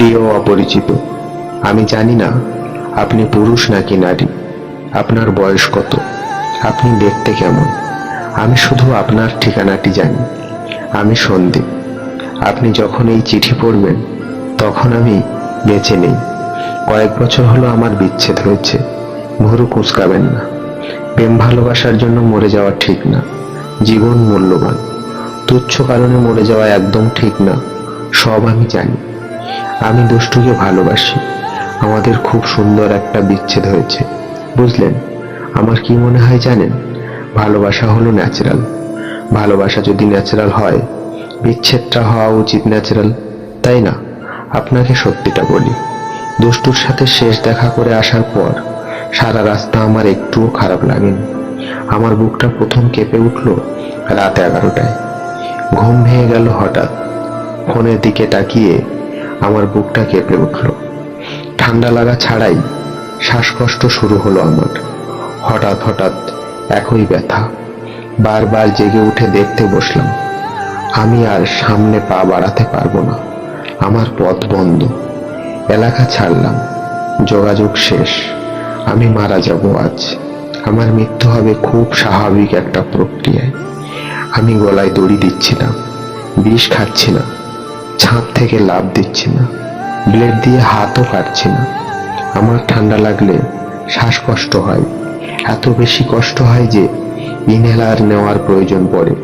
প্রিয় অপরিচিত, আমি জানি না আপনি পুরুষ নাকি নারী, আপনার বয়স কত, আপনি দেখতে কেমন, আমি শুধু আপনার ঠিকানাটি জানি, আমি সন্দীপ আপনি যখন এই চিঠি পড়বেন, তখন আমি বেঁচে নেই, কয়েক বছর হলো আমার বিচ্ছেদ হয়েছে ভুরু কুচকাবেন না, প্রেম ভালোবাসার জন্য মরে যাওয়া ঠিক না, জীবন মূল্যবান, তুচ্ছ কারণে মরে যাওয়া একদম ঠিক না, সব আমি জানি। আমি দুষ্টুকে ভালোবাসি। আমাদের খুব সুন্দর একটা বিচ্ছেদ হয়েছে। বুঝলেন? আমার কি মনে হয় জানেন? ভালোবাসা হলো ন্যাচারাল ভালোবাসা যদি ন্যাচারাল হয়, বিচ্ছেদটা হওয়া উচিত ন্যাচারাল তাই না? আপনাকে সত্যিটা বলি। দুষ্টুর সাথে শেষ দেখা করে আসার পর সারা রাস্তা আমার একটুও খারাপ লাগেনি। আমার বুকটা প্রথম কেঁপে উঠল রাত এগারোটায়। ঘুম ভেঙে গেল হঠাৎ। ফোনের দিকে তাকিয়ে আমার বুকটা কেঁপে উঠল। ঠান্ডা লাগা ছাড়াই শ্বাসকষ্ট শুরু হলো আমার। হঠাৎ হঠাৎ একই ব্যথা। বারবার জেগে উঠে দেখতে বসলাম। আমি আর সামনে পা বাড়াতে পারব না। আমার পথ বন্ধ। এলাকা ছাড়লাম। যোগাযোগ শেষ। আমি মারা যাব আজ। আমার মৃত্যু হবে খুব স্বাভাবিক একটা প্রক্রিয়ায়। আমি গলায় দড়ি দিচ্ছি না। বিষ খাচ্ছি না। ছাদ থেকে লাভ দিচ্ছি না। ব্লেড দিয়ে হাতও কাটছি না। আমার ঠান্ডা লাগলে শ্বাসকষ্ট হয়। এত বেশি কষ্ট হয় যে ইনহেলার নেওয়ার প্রয়োজন পড়ে।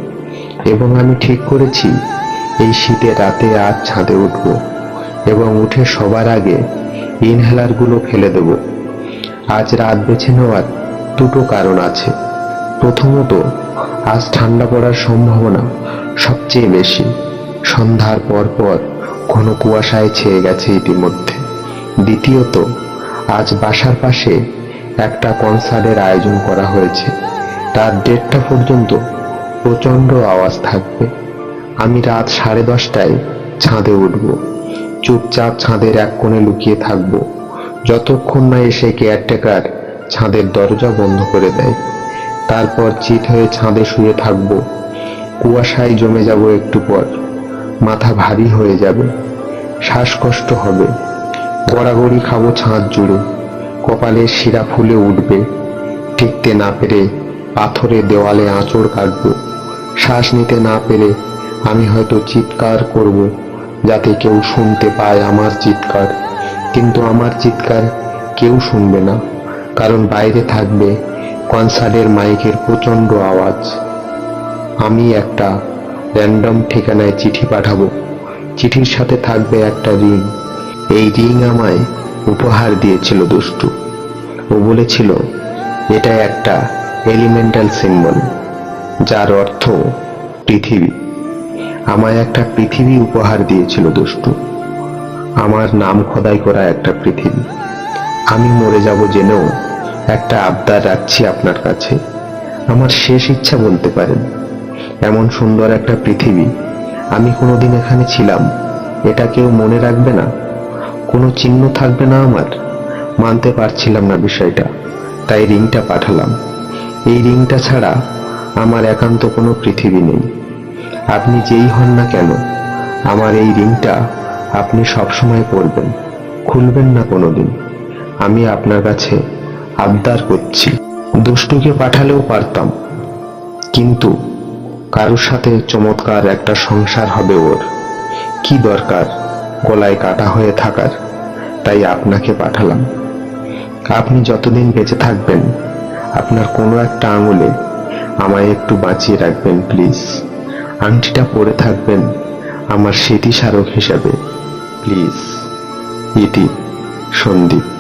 এবং আমি ঠিক করেছি, এই শীতে রাতে আজ ছাদে উঠব এবং উঠে সবার আগে ইনহেলারগুলো ফেলে দেব। আজ রাত বেছে নেওয়ার দুটো কারণ আছে। প্রথমত, আজ ঠান্ডা পড়ার সম্ভাবনা সবচেয়ে বেশি। সন্ধ্যার পর পর ঘন কুয়াশায় ছেয়ে গেছে ইতিমধ্যে। দ্বিতীয়ত, আজ বাসার পাশে একটা কনসার্টের আয়োজন করা হয়েছে। রাত দেড়টা পর্যন্ত প্রচণ্ড আওয়াজ থাকবে। আমি রাত সাড়ে দশটায় ছাদে উঠব। চুপচাপ ছাদের এক কোণে লুকিয়ে থাকব। যতক্ষণ না এসে কেয়ারটেকার ছাদের দরজা বন্ধ করে দেয়। তারপর চিত হয়ে ছাদে শুয়ে থাকব। কুয়াশায় জমে যাব একটু পর। মাথা ভারী হয়ে যাবে। শ্বাসকষ্ট হবে। গড়াগড়ি খাব ছাদ জুড়ে। কপালের শিরা ফুলে উঠবে। টিকতে না পেরে পাথরে দেওয়ালে আঁচড় কাটবো। শ্বাস নিতে না পেরে আমি হয়তো চিৎকার করব, যাতে কেউ শুনতে পায় আমার চিৎকার। কিন্তু আমার চিৎকার কেউ শুনবে না, কারণ বাইরে থাকবে কনসার্টের মাইকের প্রচণ্ড আওয়াজ। আমি একটা র্যান্ডম ঠিকানায় চিঠি পাঠাবো। চিঠির সাথে থাকবে একটা রিং এই রিং আমায় উপহার দিয়েছিল দুষ্টু। ও বলেছিল, এটা একটা এলিমেন্টাল সিম্বল যার অর্থ পৃথিবী। আমায় একটা পৃথিবী উপহার দিয়েছিল দুষ্টু। আমার নাম খোদাই করা একটা পৃথিবী। আমি মরে যাব জেনেও একটা আবদার রাখছি আপনার কাছে। আমার শেষ ইচ্ছা বলতে পারেন এমন সুন্দর একটা পৃথিবী। আমি কোনোদিন এখানে ছিলাম। এটা কেউ মনে রাখবে না। কোনো চিহ্ন থাকবে না আমার। মানতে পারছিলাম না বিষয়টা। তাই রিংটা পাঠালাম। এই রিংটা ছাড়া আমার একান্ত কোনো পৃথিবী নেই। আপনি যেই হন না কেন, আমার এই রিংটা আপনি সবসময় পরবেন। খুলবেন না কোনোদিন। আমি আপনার কাছে আবদার করছি। দুষ্টুকে পাঠালেও পারতাম। কিন্তু কারোর সাথে চমৎকার একটা সংসার হবে ওর। কি দরকার? গলায় কাটা হয়ে থাকার। তাই আপনাকে পাঠালাম। আপনি যতদিন বেঁচে থাকবেন, আপনার কোনো একটা আঙুলে আমায় একটু বাঁচিয়ে রাখবেন, প্লিজ। আংটিটা পরে থাকবেন আমার স্মৃতিস্মারক হিসাবে, প্লিজ। ইতি, সন্দীপ।